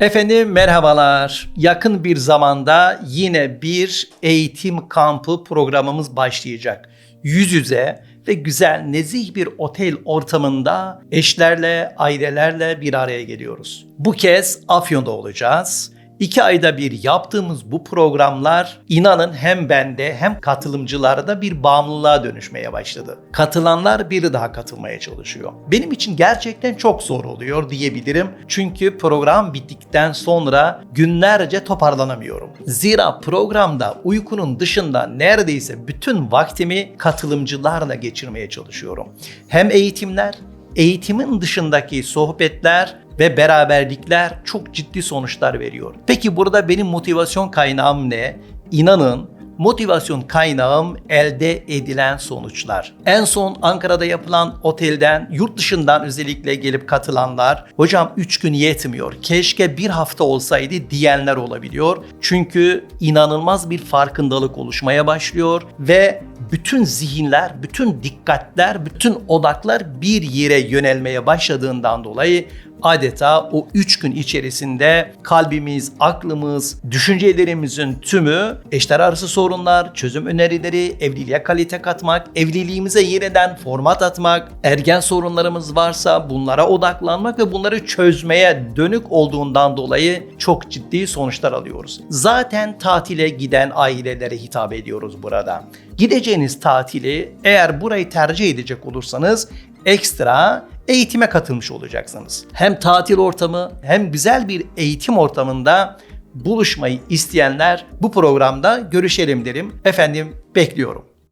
Efendim merhabalar. Yakın bir zamanda yine bir eğitim kampı programımız başlayacak. Yüz yüze ve güzel nezih bir otel ortamında eşlerle, ailelerle bir araya geliyoruz. Bu kez Afyon'da olacağız. İki ayda bir yaptığımız bu programlar inanın hem bende hem katılımcılarda bir bağımlılığa dönüşmeye başladı. Katılanlar biri daha katılmaya çalışıyor. Benim için gerçekten çok zor oluyor diyebilirim. Çünkü program bittikten sonra günlerce toparlanamıyorum. Zira programda uykunun dışında neredeyse bütün vaktimi katılımcılarla geçirmeye çalışıyorum. Hem eğitimler eğitimin dışındaki sohbetler ve beraberlikler çok ciddi sonuçlar veriyor. Peki burada benim motivasyon kaynağım ne? İnanın motivasyon kaynağım elde edilen sonuçlar. En son Ankara'da yapılan otelden, yurt dışından özellikle gelip katılanlar, hocam 3 gün yetmiyor, keşke bir hafta olsaydı diyenler olabiliyor. Çünkü inanılmaz bir farkındalık oluşmaya başlıyor ve bütün zihinler, bütün dikkatler, bütün odaklar bir yere yönelmeye başladığından dolayı adeta o üç gün içerisinde kalbimiz, aklımız, düşüncelerimizin tümü eşler arası sorunlar, çözüm önerileri, evliliğe kalite katmak, evliliğimize yeniden format atmak, ergen sorunlarımız varsa bunlara odaklanmak ve bunları çözmeye dönük olduğundan dolayı çok ciddi sonuçlar alıyoruz. Zaten tatile giden ailelere hitap ediyoruz burada. Gideceğiniz tatili eğer burayı tercih edecek olursanız ekstra eğitime katılmış olacaksınız. Hem tatil ortamı hem güzel bir eğitim ortamında buluşmayı isteyenler bu programda görüşelim derim. Efendim bekliyorum.